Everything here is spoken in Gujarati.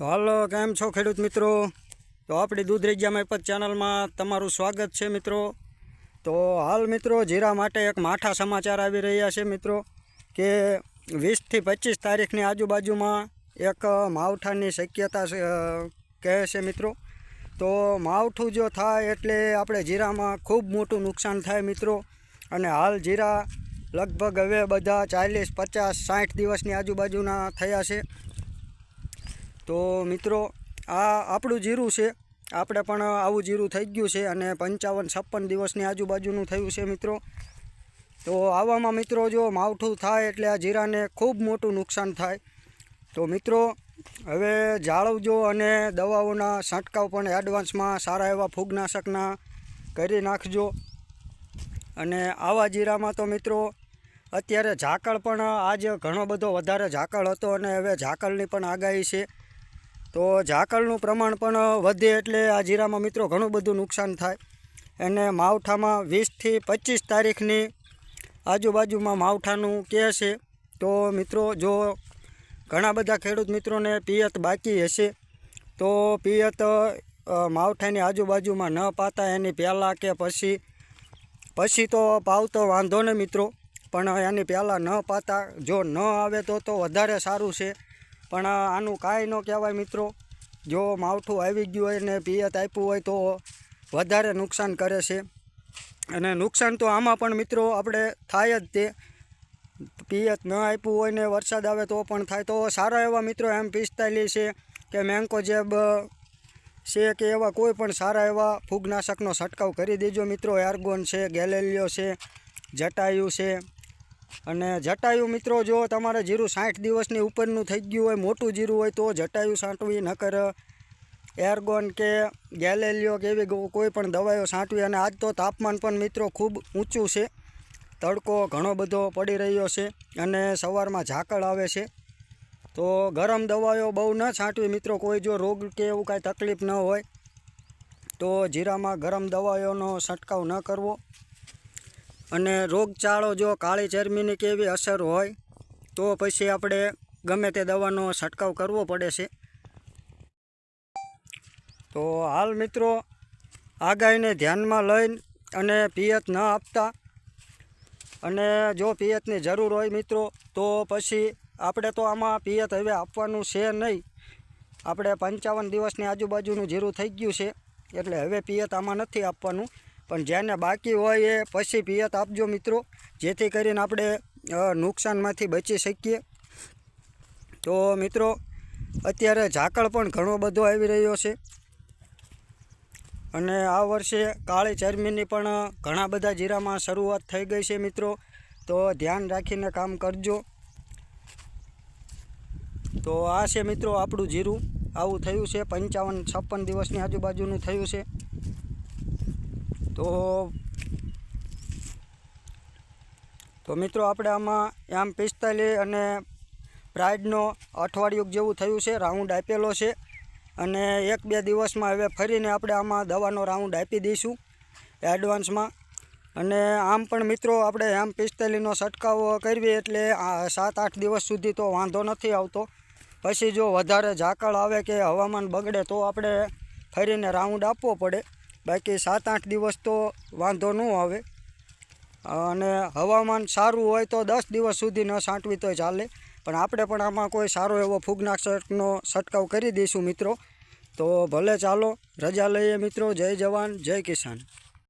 તો હાલો, કેમ છો ખેડૂત મિત્રો? તો આપણી દૂધ રેજિયા મારફત ચેનલમાં તમારું સ્વાગત છે મિત્રો. તો હાલ મિત્રો, જીરા માટે એક માઠા સમાચાર આવી રહ્યા છે મિત્રો, કે વીસથી પચીસ તારીખની આજુબાજુમાં એક માવઠાની શક્યતા કહે છે મિત્રો. તો માવઠું જો થાય એટલે આપણે જીરામાં ખૂબ મોટું નુકસાન થાય મિત્રો. અને હાલ જીરા લગભગ હવે બધા ચાલીસ, પચાસ, સાઠ દિવસની આજુબાજુના થયા છે. તો મિત્રો, આ આપણું જીરું છે. આપણે પણ આવું જીરું થઈ ગયું છે અને પંચાવન, છપ્પન દિવસની આજુબાજુનું થયું છે મિત્રો. તો આવામાં મિત્રો જો માવઠું થાય એટલે આ જીરાને ખૂબ મોટું નુકસાન થાય. તો મિત્રો, હવે જાળવજો અને દવાઓના છંટકાવ પણ એડવાન્સમાં સારા એવા ફૂગનાશકના કરી નાખજો. અને આવા જીરામાં તો મિત્રો, અત્યારે ઝાકળ પણ આજ ઘણો બધો વધારે ઝાકળ હતો અને હવે ઝાકળની પણ આગાહી છે. તો ઝાકળનું પ્રમાણ પણ વધે એટલે આ જીરામાં મિત્રો ઘણું બધું નુકસાન થાય. અને માવઠામાં વીસથી પચીસ તારીખની આજુબાજુમાં માવઠાનું કહે છે. તો મિત્રો જો ઘણા બધા ખેડૂત મિત્રોને પિયત બાકી હશે, તો પિયત માવઠાની આજુબાજુમાં ન પાતા એની પહેલાં કે પછી પછી તો પાવતો વાંધો ને મિત્રો, પણ એની પહેલાં ન પાતા. જો ન આવે તો તો વધારે સારું છે. પણ આનું કાંઈ ન કહેવાય મિત્રો. જો માવઠું આવી ગયું હોય ને પિયત આપ્યું હોય તો વધારે નુકસાન કરે છે. અને નુકસાન તો આમાં પણ મિત્રો આપણે થાય જ તે. પિયત ન આપ્યું હોય ને વરસાદ આવે તો પણ થાય. તો સારા એવા મિત્રો એમ પિસ્તાલીસ છે કે મેંકો છે કે એવા કોઈ પણ સારા એવા ફૂગનાશકનો છંટકાવ કરી દેજો મિત્રો. એર્ગોન છે ગેલેલિયો છે, જટાયુ છે. અને જટાયુ મિત્રો, જો તમારે જીરું સાઠ દિવસની ઉપરનું થઈ ગયું હોય, મોટું જીરું હોય, તો જટાયુ સાંટવી, નકર એરગોન કે ગેલેલિયો કે એવી કોઈ પણ દવાઈઓ સાંટવી. અને આજ તો તાપમાન પણ મિત્રો ખૂબ ઊંચું છે. તડકો ઘણો બધો પડી રહ્યો છે અને સવારમાં ઝાકળ આવે છે. તો ગરમ દવાઈઓ બહુ ન છાંટવી મિત્રો, કોઈ જો રોગ કે એવું કાંઈ તકલીફ ન હોય, તો જીરામાં ગરમ દવાઈઓનો છંટકાવ ન કરવો. અને રોગચાળો જો કાળી ચરમીની કે એવી અસર હોય, તો પછી આપણે ગમે તે દવાનો છંટકાવ કરવો પડે છે. તો હાલ મિત્રો, આગાહીને ધ્યાનમાં લઈને અને પિયત ન આપતા અને જો પિયતની જરૂર હોય મિત્રો, તો પછી આપણે તો આમાં પિયત હવે આપવાનું છે નહીં. આપણે પંચાવન દિવસની આજુબાજુનું જીરું થઈ ગયું છે, એટલે હવે પિયત આમાં નથી આપવાનું. પણ જેને બાકી હોય એ પછી પિયત આપજો મિત્રો. જેથી કરીને આપણે નુકસાનમાંથી બચી શકીએ. તો મિત્રો, અત્યારે ઝાકળ પણ ઘણો બધો આવી રહ્યો છે. અને આ વર્ષે કાળી ચરમીની પણ ઘણા બધા જીરામાં શરૂઆત થઈ ગઈ છે મિત્રો. તો ધ્યાન રાખીને કામ કરજો. તો આ છે મિત્રો આપણું જીરું. આવું થયું છે પંચાવન છપ્પન દિવસની આજુબાજુનું થયું છે. તો તો મિત્રો આપણે આમાં એમ પિસ્તાલીસ અને પ્રાઇડનો અઠવાડિયું જેવું થયું છે રાઉન્ડ આપેલો છે અને એક બે દિવસમાં હવે ફરીને આપણે આમાં દવાનો રાઉન્ડ આપી દઈશું એડવાન્સમાં અને આમ પણ મિત્રો આપણે એમ પિસ્તાલીસનો છંટકાવ કરવી એટલે સાત આઠ દિવસ સુધી તો વાંધો નથી આવતો. પછી જો વધારે ઝાકળ આવે કે હવામાન બગડે તો આપણે ફરીને રાઉન્ડ આપવો પડે. બાકી સાત આઠ દિવસ તો વાંધો ન આવે. અને હવામાન સારું હોય તો દસ દિવસ સુધી ન સાંટવી તોય ચાલે. પણ આપણે પણ આમાં કોઈ સારો એવો ફૂગનાશકનો છંટકાવ કરી દઈશું મિત્રો. તો ભલે ચાલો, રજા લઈએ મિત્રો. જય જવાન, જય કિસાન.